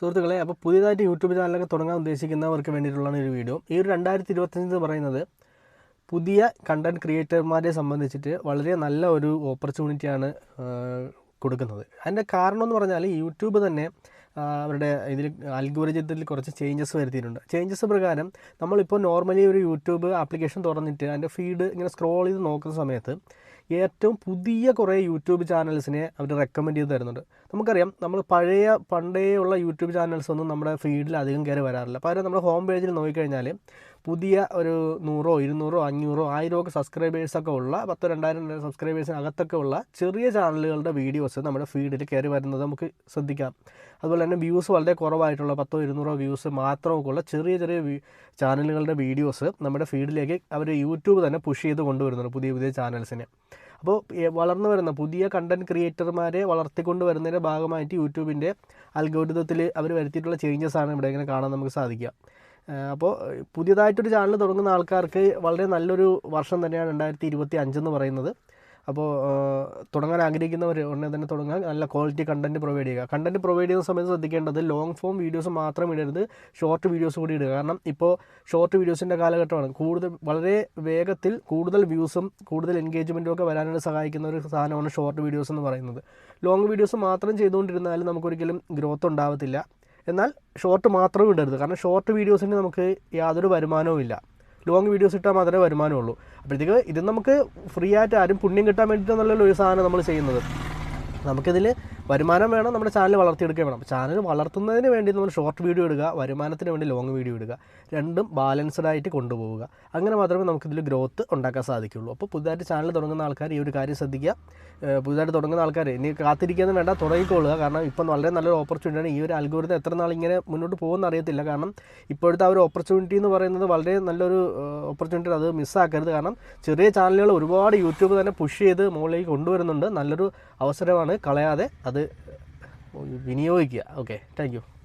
സുഹൃത്തുക്കളെ അപ്പോൾ പുതിയതായിട്ട് യൂട്യൂബ് ചാനലൊക്കെ തുടങ്ങാൻ ഉദ്ദേശിക്കുന്നവർക്ക് വേണ്ടിയിട്ടുള്ളതാണ് ഒരു വീഡിയോ. ഈ ഒരു രണ്ടായിരത്തി ഇരുപത്തഞ്ച് എന്ന് പറയുന്നത് പുതിയ കണ്ടന്റ് ക്രിയേറ്റർമാരെ സംബന്ധിച്ചിട്ട് വളരെ നല്ല ഒരു ഓപ്പർച്യൂണിറ്റിയാണ് കൊടുക്കുന്നത്. അതിന്റെ കാരണം എന്ന് പറഞ്ഞാൽ യൂട്യൂബ് തന്നെ അവരുടെ ഇതിൽ അൽഗോരിജത്തിൽ കുറച്ച് ചേഞ്ചസ് വരുത്തിയിട്ടുണ്ട്. ചേഞ്ചസ് പ്രകാരം നമ്മളിപ്പോൾ നോർമലി ഒരു യൂട്യൂബ് ആപ്ലിക്കേഷൻ തുറന്നിട്ട് അതിന്റെ ഫീഡ് ഇങ്ങനെ സ്ക്രോൾ ചെയ്ത് നോക്കുന്ന സമയത്ത് ഏറ്റവും പുതിയ കുറേ യൂട്യൂബ് ചാനൽസിനെ അവർ റെക്കമെൻഡ് ചെയ്ത് തരുന്നുണ്ട്. നമുക്കറിയാം നമ്മൾ പഴയ പണ്ടേ ഉള്ള യൂട്യൂബ് ചാനൽസ് ഒന്നും നമ്മുടെ ഫീഡിൽ അധികം കയറി വരാറില്ല. പകരം നമ്മുടെ ഹോം പേജിൽ നോക്കിക്കഴിഞ്ഞാൽ പുതിയ ഒരു നൂറോ ഇരുന്നൂറോ അഞ്ഞൂറോ ആയിരമോ ഒക്കെ സബ്സ്ക്രൈബേഴ്സൊക്കെ ഉള്ള പത്തോ രണ്ടായിരം സബ്സ്ക്രൈബേഴ്സിനകത്തൊക്കെ ഉള്ള ചെറിയ ചാനലുകളുടെ വീഡിയോസ് നമ്മുടെ ഫീഡിൽ കയറി വരുന്നത് നമുക്ക് ശ്രദ്ധിക്കാം. അതുപോലെ തന്നെ വ്യൂസ് വളരെ കുറവായിട്ടുള്ള പത്തോ ഇരുന്നൂറോ വ്യൂസ് മാത്രമൊക്കെ ഉള്ള ചെറിയ ചെറിയ ചാനലുകളുടെ വീഡിയോസ് നമ്മുടെ ഫീഡിലേക്ക് അവർ യൂട്യൂബ് തന്നെ പുഷ് ചെയ്ത് കൊണ്ടുവരുന്നുണ്ട് പുതിയ പുതിയ ചാനൽസിനെ. അപ്പോൾ വളർന്നു വരുന്ന പുതിയ കണ്ടന്റ് ക്രിയേറ്റർമാരെ വളർത്തിക്കൊണ്ട് വരുന്നതിന്റെ ഭാഗമായിട്ട് യൂട്യൂബിന്റെ അൽഗോരിതത്തിൽ അവർ വരുത്തിയിട്ടുള്ള ചേഞ്ചസ് ആണ് ഇവിടെ ഇങ്ങനെ കാണാൻ നമുക്ക് സാധിക്കുക. അപ്പോൾ പുതിയതായിട്ടൊരു ചാനൽ തുടങ്ങുന്ന ആൾക്കാർക്ക് വളരെ നല്ലൊരു വർഷം തന്നെയാണ് രണ്ടായിരത്തി ഇരുപത്തി അഞ്ചെന്ന് പറയുന്നത്. അപ്പോൾ തുടങ്ങാൻ ആഗ്രഹിക്കുന്നവർ ഉടനെ തന്നെ തുടങ്ങാൻ നല്ല ക്വാളിറ്റി കണ്ടന്റ് പ്രൊവൈഡ് ചെയ്യുക. കണ്ടന്റ് പ്രൊവൈഡ് ചെയ്യുന്ന സമയത്ത് ശ്രദ്ധിക്കേണ്ടത് ലോങ് ഫോം വീഡിയോസ് മാത്രം ഇടരുത്. ഷോർട്ട് വീഡിയോസ് കൂടി ഇടുക. കാരണം ഇപ്പോൾ ഷോർട്ട് വീഡിയോസിന്റെ കാലഘട്ടമാണ്. കൂടുതൽ വളരെ വേഗത്തിൽ കൂടുതൽ വ്യൂസും കൂടുതൽ എൻഗേജ്മെന്റും ഒക്കെ വരാനായിട്ട് സഹായിക്കുന്ന ഒരു സാധനമാണ് ഷോർട്ട് വീഡിയോസ് എന്ന് പറയുന്നത്. ലോങ് വീഡിയോസ് മാത്രം ചെയ്തുകൊണ്ടിരുന്നാലും നമുക്കൊരിക്കലും ഗ്രോത്ത് ഉണ്ടാവത്തില്ല. എന്നാൽ ഷോർട്ട് മാത്രം ഇടരുത്. കാരണം ഷോർട്ട് വീഡിയോസിന് നമുക്ക് യാതൊരു വരുമാനവും ഇല്ല ലോങ് വീഡിയോസ് ഇട്ടാൽ മാത്രമേ വരുമാനമുള്ളൂ. അപ്പോഴത്തേക്ക് ഇത് നമുക്ക് ഫ്രീ ആയിട്ട് ആരും പുണ്യം കിട്ടാൻ വേണ്ടിയിട്ടൊന്നുള്ള ഒരു സാധനം നമ്മൾ ചെയ്യുന്നത്. നമുക്കിതിൽ വരുമാനം വേണം നമ്മുടെ ചാനൽ വളർത്തിയെടുക്കുക വേണം. ചാനൽ വളർത്തുന്നതിന് വേണ്ടി നമ്മൾ ഷോർട്ട് വീഡിയോ ഇടുക വരുമാനത്തിന് വേണ്ടി ലോങ് വീഡിയോ ഇടുക രണ്ടും ബാലൻസ്ഡ് ആയിട്ട് കൊണ്ടുപോവുക. അങ്ങനെ മാത്രമേ നമുക്കിതിൽ ഗ്രോത്ത് ഉണ്ടാക്കാൻ സാധിക്കുള്ളൂ അപ്പോൾ പുതുതായിട്ട് ചാനൽ തുടങ്ങുന്ന ആൾക്കാർ ഈ ഒരു കാര്യം ശ്രദ്ധിക്കുക. പുതുതായിട്ട് തുടങ്ങുന്ന ആൾക്കാർ ഇനി കാത്തിരിക്കുന്നത് വേണ്ട തുടങ്ങിക്കൊള്ളുക കാരണം ഇപ്പം വളരെ നല്ലൊരു ഓപ്പർച്യൂണിറ്റിയാണ് ഈ ഒരു അൽഗോരിതം എത്ര നാൾ ഇങ്ങനെ മുന്നോട്ട് പോകുമെന്ന് അറിയത്തില്ല. കാരണം ഇപ്പോഴത്തെ ആ ഒരു ഓപ്പർച്യൂണിറ്റി എന്ന് പറയുന്നത് വളരെ നല്ലൊരു ഓപ്പർച്യൂണിറ്റി അത് മിസ്സാക്കരുത് കാരണം ചെറിയ ചാനലുകൾ ഒരുപാട് യൂട്യൂബ് തന്നെ പുഷ് ചെയ്ത് മുകളിലേക്ക് കൊണ്ടുവരുന്നുണ്ട്. നല്ലൊരു അവസരമാണ്. കളയാതെ അത് വിനിയോഗിക്കുക. Okay thank